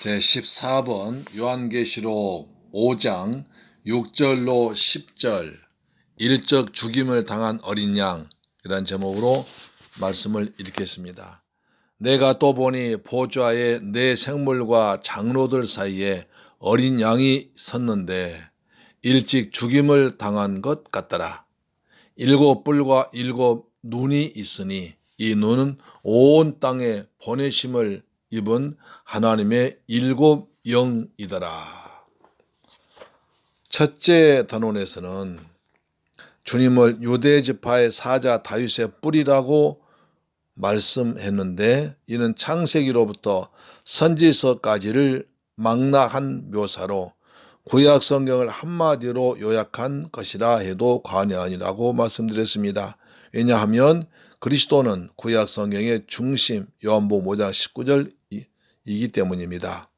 제 14번 요한계시록 5장 6절로 10절 일적 죽임을 당한 어린 양 이란 제목으로 말씀을 읽겠습니다. 내가 또 보니 보좌에 내 생물과 장로들 사이에 어린 양이 섰는데 일찍 죽임을 당한 것 같더라. 일곱 뿔과 일곱 눈이 있으니 이 눈은 온 땅에 보내심을 입은 하나님의 일곱 영이더라. 첫째 단원에서는 주님을 유대 지파의 사자 다윗의 뿌리라고 말씀했는데 이는 창세기로부터 선지서까지를 망라한 묘사로 구약 성경을 한마디로 요약한 것이라 해도 과언이 아니라고 말씀드렸습니다. 왜냐하면 그리스도는 구약 성경의 중심 요한복음 5장 19절 이기 때문입니다.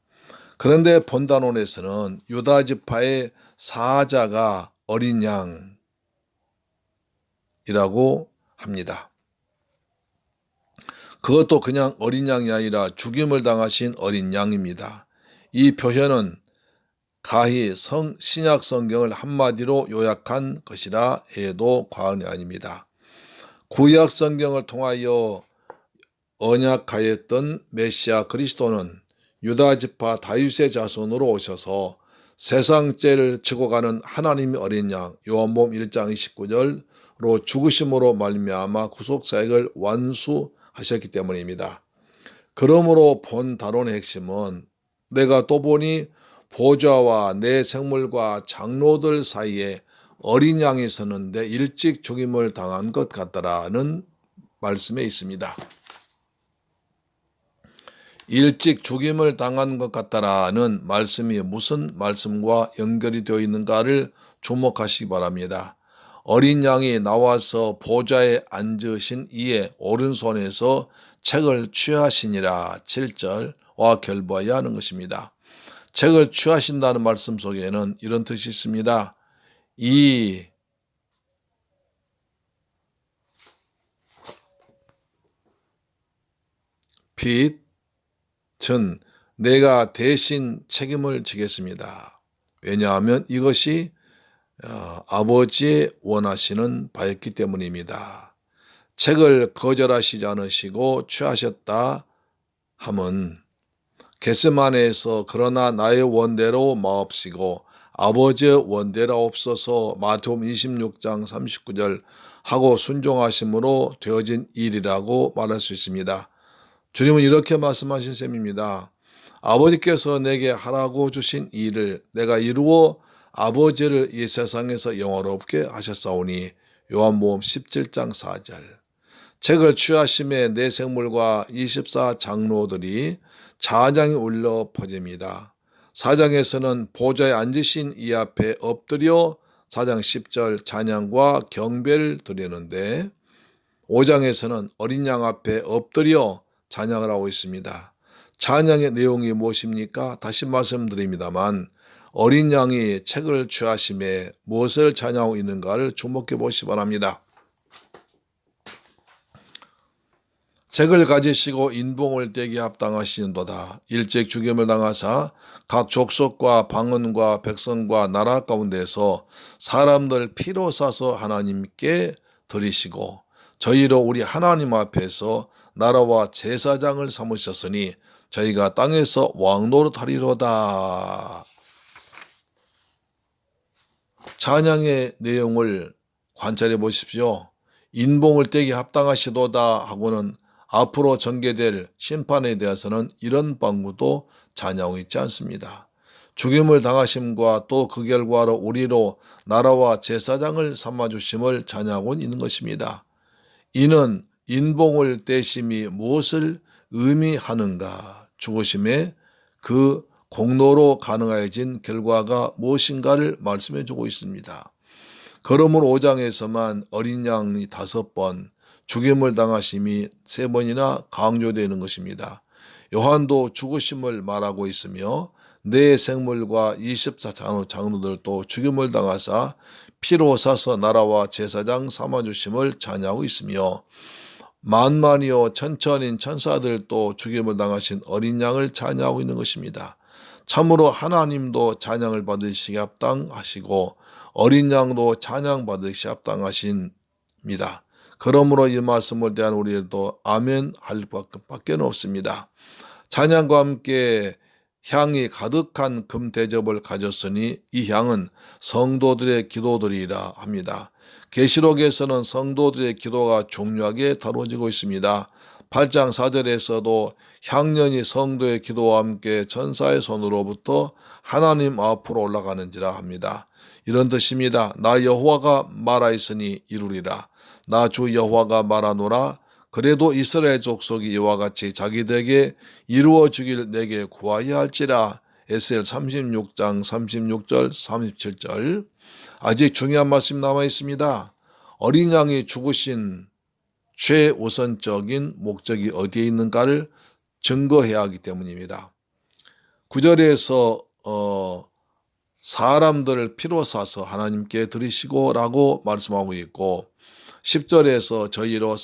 그런데 본단원에서는 유다 지파의 사자가 어린 양이라고 합니다. 그것도 그냥 어린 양이 아니라 죽임을 당하신 어린 양입니다. 이 표현은 가히 성, 신약 성경을 한마디로 요약한 것이라 해도 과언이 아닙니다. 구약 성경을 통하여 언약하였던 메시아 그리스도는 유다 지파 다윗의 자손으로 오셔서 세상 죄를 지고 가는 하나님의 어린 양 요한복음 1장 29절로 죽으심으로 말미암아 구속 사역을 완수하셨기 때문입니다. 그러므로 본 다론의 핵심은 내가 또 보니 보좌와 내 생물과 장로들 사이에 어린 양이 서는데 일찍 죽임을 당한 것 같다라는 말씀에 있습니다. 일찍 죽임을 당한 것 같다라는 말씀이 무슨 말씀과 연결이 되어 있는가를 주목하시기 바랍니다. 어린 양이 나와서 보좌에 앉으신 이의 오른손에서 책을 취하시니라 7절과 결부하여 하는 것입니다. 책을 취하신다는 말씀 속에는 이런 뜻이 있습니다. 이 빛, 전 내가 대신 책임을 지겠습니다. 왜냐하면 이것이 어, 아버지의 원하시는 바였기 때문입니다. 책을 거절하시지 않으시고 취하셨다 함은 게스만에서 그러나 나의 원대로 마옵시고 아버지의 원대로 없어서 마태음 26장 39절 하고 순종하심으로 되어진 일이라고 말할 수 있습니다. 주님은 이렇게 말씀하신 셈입니다. 아버지께서 내게 하라고 주신 일을 내가 이루어 아버지를 이 세상에서 영화롭게 하셨사오니 요한복음 17장 4절 책을 취하심에 내 생물과 24 장로들이 자장이 울려 퍼집니다. 사장에서는 보좌에 앉으신 이 앞에 엎드려 사장 10절 찬양과 경배를 드리는데 5장에서는 어린 양 앞에 엎드려 찬양을 하고 있습니다. 찬양의 내용이 무엇입니까? 다시 말씀드립니다만 어린 양이 책을 취하심에 무엇을 찬양하고 있는가를 주목해 보시 기 바랍니다. 책을 가지시고 인봉을 떼기 합당하시는도다. 일찍 죽임을 당하사 각 족속과 방언과 백성과 나라 가운데서 사람들 피로 사서 하나님께 드리시고 저희로 우리 하나님 앞에서 나라와 제사장을 삼으셨으니 저희가 땅에서 왕노릇하리로다. 찬양의 내용을 관찰해 보십시오. 인봉을 떼기 합당하시도다 하고는 앞으로 전개될 심판에 대해서는 이런 방구도 찬양하고 있지 않습니다. 죽임을 당하심과 또 그 결과로 우리로 나라와 제사장을 삼아주심을 찬양하고 있는 것입니다. 이는 인봉을 떼심이 무엇을 의미하는가? 죽으심의 그 공로로 가능해진 결과가 무엇인가를 말씀해 주고 있습니다. 그러므로 5장에서만 어린 양이 다섯 번, 죽임을 당하심이 세 번이나 강조되는 것입니다. 요한도 죽으심을 말하고 있으며 내 생물과 24장로 장로들도 죽임을 당하사 피로 사서 나라와 제사장 삼아주심을 찬양하고 있으며 만만이요 천천인 천사들도 죽임을 당하신 어린 양을 찬양하고 있는 것입니다. 참으로 하나님도 찬양을 받으시기 합당하시고 어린 양도 찬양 받으시기 합당하십니다. 그러므로 이 말씀을 대한 우리도 아멘 할 밖에 없습니다. 찬양과 함께 향이 가득한 금 대접을 가졌으니 이 향은 성도들의 기도들이라 합니다. 계시록에서는 성도들의 기도가 중요하게 다뤄지고 있습니다. 8장 4절에서도 향년이 성도의 기도와 함께 천사의 손으로부터 하나님 앞으로 올라가는지라 합니다. 이런 뜻입니다. 나 여호와가 말하였으니 이루리라. 나 주 여호와가 말하노라. 그래도 이스라엘 족속이 이와 같이 자기들에게 이루어 주길 내게 구하여 할지라. 에스엘 36장 36절 37절 아직 중요한 말씀 남아 있습니다. 어린 양이 죽으신 최우선적인 목적이 어디에 있는가를 증거해야 하기 때문입니다. 구절에서 어, 사람들을 피로 사서 하나님께 드리시고 라고 말씀하고 있고 10절에서 저희로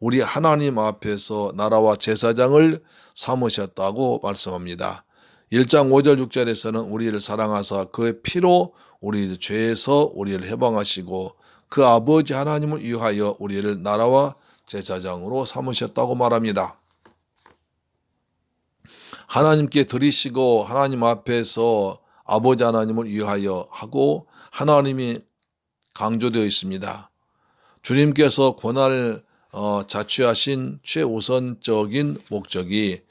우리 하나님 앞에서 나라와 제사장을 삼으셨다고 말씀합니다. 1장 5절 6절에서는 우리를 사랑하사 그의 피로 우리 죄에서 우리를 해방하시고 그 아버지 하나님을 위하여 우리를 나라와 제사장으로 삼으셨다고 말합니다. 하나님께 드리시고 하나님 앞에서 아버지 하나님을 위하여 하고 하나님이 강조되어 있습니다. 주님께서 고난을 어, 자취하신 최우선적인 목적이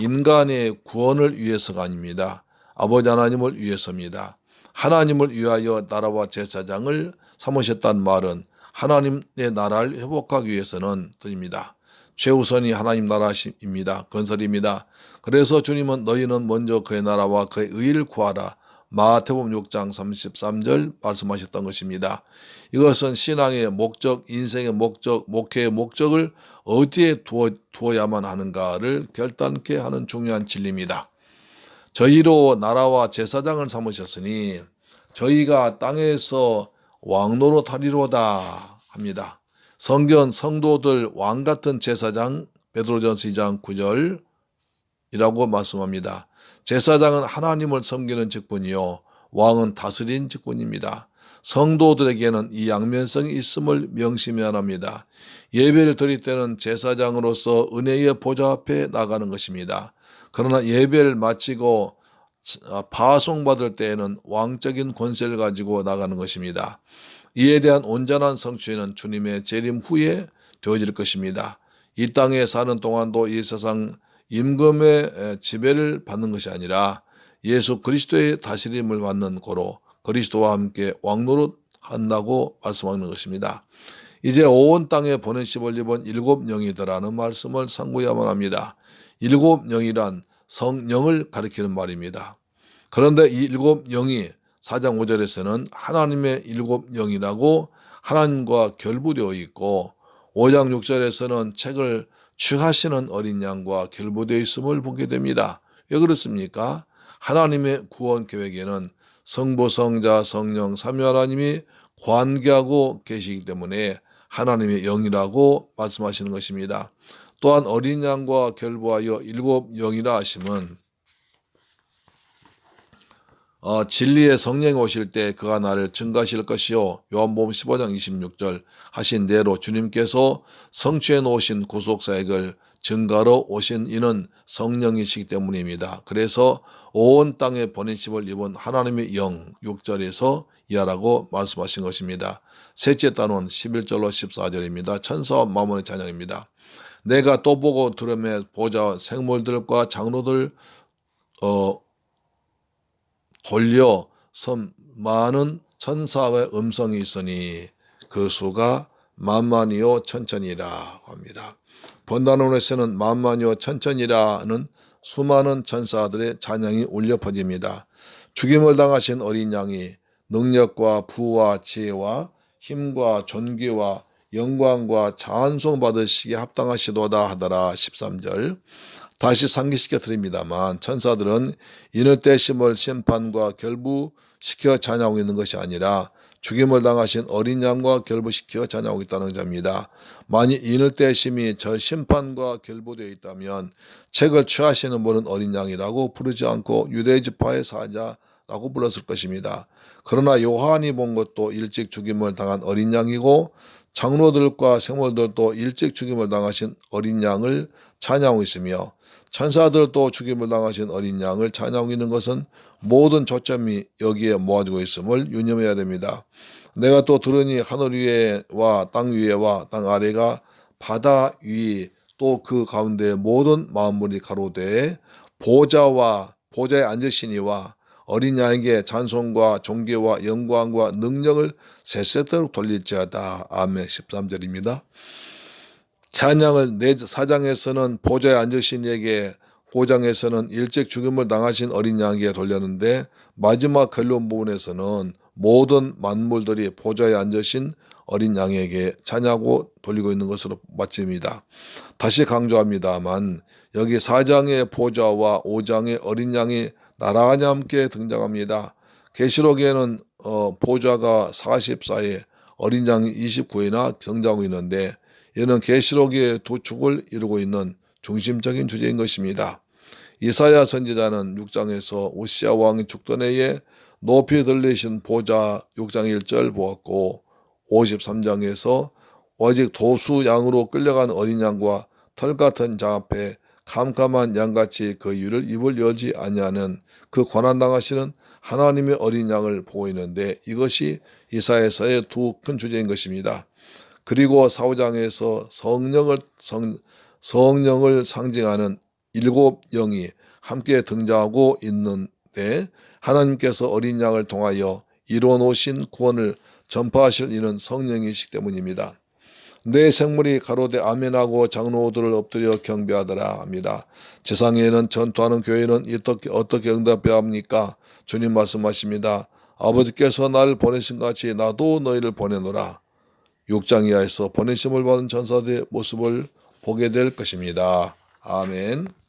인간의 구원을 위해서가 아닙니다. 아버지 하나님을 위해서입니다. 하나님을 위하여 나라와 제사장을 삼으셨단 말은 하나님의 나라를 회복하기 위해서는 뜻입니다. 최우선이 하나님 나라입니다. 건설입니다. 그래서 주님은 너희는 먼저 그의 나라와 그의 의를 구하라. 마태복음 6장 33절 말씀하셨던 것입니다. 이것은 신앙의 목적, 인생의 목적, 목회의 목적을 어디에 두어, 두어야만 하는가를 결단케 하는 중요한 진리입니다. 저희로 나라와 제사장을 삼으셨으니 저희가 땅에서 왕노로 타리로다 합니다. 성경 성도들 왕 같은 제사장 베드로전서 2장 9절이라고 말씀합니다. 제사장은 하나님을 섬기는 직분이요 왕은 다스린 직분입니다. 성도들에게는 이 양면성이 있음을 명심해야 합니다. 예배를 드릴 때는 제사장으로서 은혜의 보좌 앞에 나가는 것입니다. 그러나 예배를 마치고 파송받을 때에는 왕적인 권세를 가지고 나가는 것입니다. 이에 대한 온전한 성취는 주님의 재림 후에 되어질 것입니다. 이 땅에 사는 동안도 이 세상 임금의 지배를 받는 것이 아니라 예수 그리스도의 다스림을 받는 고로 그리스도와 함께 왕노릇 한다고 말씀하는 것입니다. 이제 온 땅에 보낸 11번 일곱 영이더라는 말씀을 상고야만 합니다. 일곱 영이란 성령을 가리키는 말입니다. 그런데 이 일곱 영이 4장 5절에서는 하나님의 일곱 영이라고 하나님과 결부되어 있고 5장 6절에서는 책을 취하시는 어린 양과 결부되어 있음을 보게 됩니다. 왜 그렇습니까? 하나님의 구원 계획에는 성부, 성자, 성령, 삼위 하나님이 관계하고 계시기 때문에 하나님의 영이라고 말씀하시는 것입니다. 또한 어린 양과 결부하여 일곱 영이라 하심은 어, 진리의 성령이 오실 때 그가 나를 증가하실 것이요 요한복음 15장 26절 하신 대로 주님께서 성취해 놓으신 구속사역을 증가로 오신 이는 성령이시기 때문입니다. 그래서 온 땅에 보내심을 입은 하나님의 영 6절에서 이하라고 말씀하신 것입니다. 셋째 단원 11절로 14절입니다. 천사와 마몬의 찬양입니다. 내가 또 보고 들음에 보자 생물들과 장로들 어, 돌려 섬 많은 천사의 음성이 있으니 그 수가 만만이요 천천이라 합니다. 본단원에서는 만만이요 천천이라는 수많은 천사들의 찬양이 울려 퍼집니다. 죽임을 당하신 어린 양이 능력과 부와 지혜와 힘과 존귀와 영광과 찬송 받으시기에 합당하시도다 하더라 13절 다시 상기시켜 드립니다만 천사들은 이늘 때심을 심판과 결부시켜 찬양하고 있는 것이 아니라 죽임을 당하신 어린 양과 결부시켜 찬양하고 있다는 점입니다. 만일 인을 떼심이 절 심판과 결부되어 있다면 책을 취하시는 분은 어린 양이라고 부르지 않고 유대 지파의 사자 라고 불렀을 것입니다. 그러나 요한이 본 것도 일찍 죽임을 당한 어린 양이고 장로들과 생물들도 일찍 죽임을 당하신 어린 양을 찬양하고 있으며 천사들도 죽임을 당하신 어린 양을 찬양하고 있는 것은 모든 초점이 여기에 모아지고 있음을 유념해야 됩니다. 내가 또 들으니 하늘 위에와 땅 위에와 땅 아래가 바다 위 또 그 가운데 모든 만물이 가로되 보좌와 보좌에 앉으시니와 어린 양에게 찬송과 존귀와 영광과 능력을 세세토록 돌릴지어다. 아멘 13절입니다. 찬양을 내 사장에서는 보좌에 앉으신 이에게 고장에서는 일찍 죽임을 당하신 어린 양에게 돌렸는데 마지막 결론 부분에서는 모든 만물들이 보좌에 앉으신 어린 양에게 찬양하고 돌리고 있는 것으로 마칩니다. 다시 강조합니다만 여기 4장의 보좌와 5장의 어린 양이 나란히 함께 등장합니다. 계시록에는 어, 보좌가 44에 어린 양이 29이나 등장하고 있는데 이는 계시록의 두 축을 이루고 있는 중심적인 주제인 것입니다. 이사야 선지자는 6장에서 우시아 왕이 죽던 해에 높이 들리신 보좌 6장 1절 보았고 53장에서 오직 도수 양으로 끌려간 어린 양과 털 같은 자 앞에 캄캄한 양같이 그 유를 입을 열지 아니하는 그 고난 당하시는 하나님의 어린 양을 보고 있는데 이것이 이사에서의 두 큰 주제인 것입니다. 그리고 사후장에서 성령을 성, 성령을 상징하는 일곱 영이 함께 등장하고 있는데 하나님께서 어린 양을 통하여 이루어 놓으신 구원을 전파하실 이는 성령이시기 때문입니다. 내 생물이 가로되 아멘하고 장로들을 엎드려 경배하더라 합니다. 세상에는 전투하는 교회는 어떻게, 어떻게 응답해야 합니까? 주님 말씀하십니다. 아버지께서 나를 보내신 같이 나도 너희를 보내노라. 6장 이하에서 보내심을 받은 전사들의 모습을 보게 될 것입니다. 아멘.